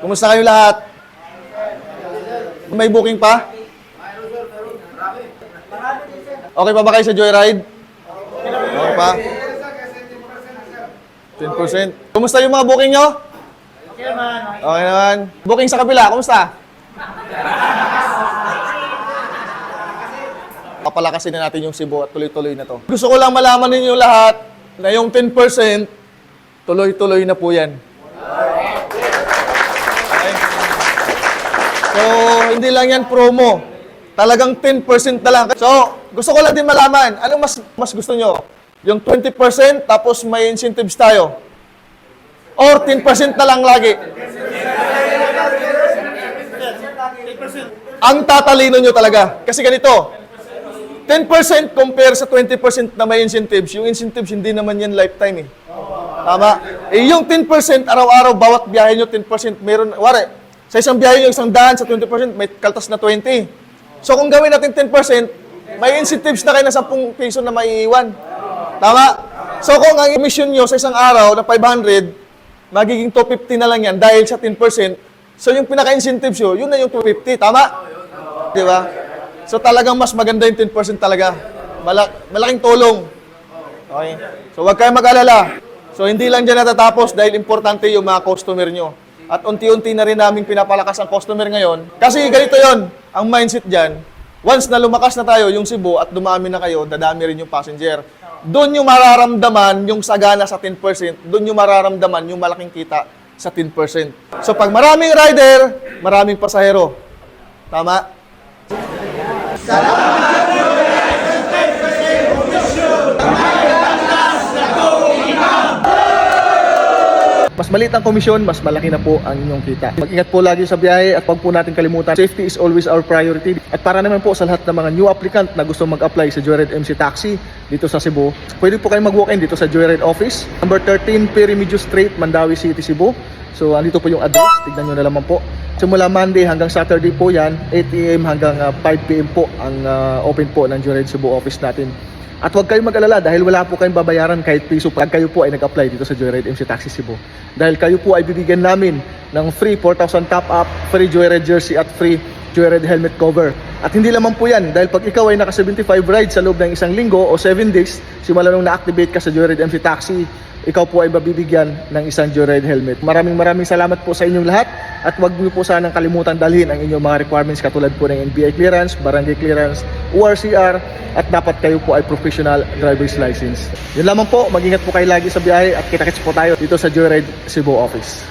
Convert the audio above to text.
Kumusta kayo lahat? May booking pa? Okay pa ba kayo sa Joyride? Okay pa? 10%. Kumusta yung mga booking nyo? Okay naman. Okay naman. Booking sa kapila, kumusta? Papalakasin na natin yung Cebu at tuloy-tuloy na to. Gusto ko lang malaman ninyo lahat na yung 10% tuloy-tuloy na po yan. So, hindi lang yan promo. Talagang 10% na lang. So, gusto ko lang din malaman, ano mas mas gusto nyo? Yung 20% tapos may incentives tayo? Or 10% na lang lagi? Ang tatalino nyo talaga. Kasi ganito, 10% compare sa 20% na may incentives, yung incentives hindi naman yan lifetime eh. Tama? Eh, yung 10% araw-araw, bawat biyahe nyo, 10% meron, wari, sa isang biyahe nyo, isang daan, sa 20%, may kaltas na 20. So kung gawin natin 10%, may incentives na kayo na 10 piso na maiiwan. Tama? So kung ang emission nyo sa isang araw na 500, magiging 250 na lang yan dahil sa 10%, so yung pinaka-incentives nyo, yun na yung 250. Tama? Di ba? So talagang mas maganda yung 10% talaga. Malak malaking tulong. Okay? So huwag kayong mag-alala. So hindi lang dyan natatapos dahil importante yung mga customer nyo. At unti-unti na rin namin pinapalakas ang customer ngayon. Kasi ganito yon ang mindset dyan. Once na lumakas na tayo yung Cebu at dumami na kayo, dadami rin yung passenger. Doon yung mararamdaman yung sagana sa 10%, doon yung mararamdaman yung malaking kita sa 10%. So pag maraming rider, maraming pasahero. Tama? Mas maliit ang komisyon, mas malaki na po ang inyong kita. Mag-ingat po lagi sa biyahe at huwag po natin kalimutan, safety is always our priority. At para naman po sa lahat ng mga new applicant na gusto mag-apply sa Joyride MC Taxi dito sa Cebu, pwede po kayong mag-walk-in dito sa Joyride Office. Number 13, Perimedio Street, Mandawi City, Cebu. So, andito po yung address. Tignan nyo na naman po. Simula Monday hanggang Saturday po yan, 8 a.m. hanggang ah, 5 p.m. po ang ah, open po ng Joyride Cebu office natin. At huwag kayong mag-alala dahil wala po kayong babayaran kahit piso pag kayo po ay nag-apply dito sa Joyride MC Taxi Cebu. Dahil kayo po ay bibigyan namin ng free 4,000 top up, free Joyride jersey at free Joyride helmet cover. At hindi lamang po yan dahil pag ikaw ay naka 75 rides sa loob ng isang linggo o 7 days, simula nung na-activate ka sa Joyride MC Taxi, ikaw po ay mabibigyan ng isang Joyride helmet. Maraming maraming salamat po sa inyong lahat at huwag niyo po sanang kalimutan dalhin ang inyong mga requirements katulad po ng NBI clearance, barangay clearance, ORCR at dapat kayo po ay professional driver's license. Yun lamang po, mag-ingat po kayo lagi sa biyahe at kita-kits po tayo dito sa Joyride Cebu office.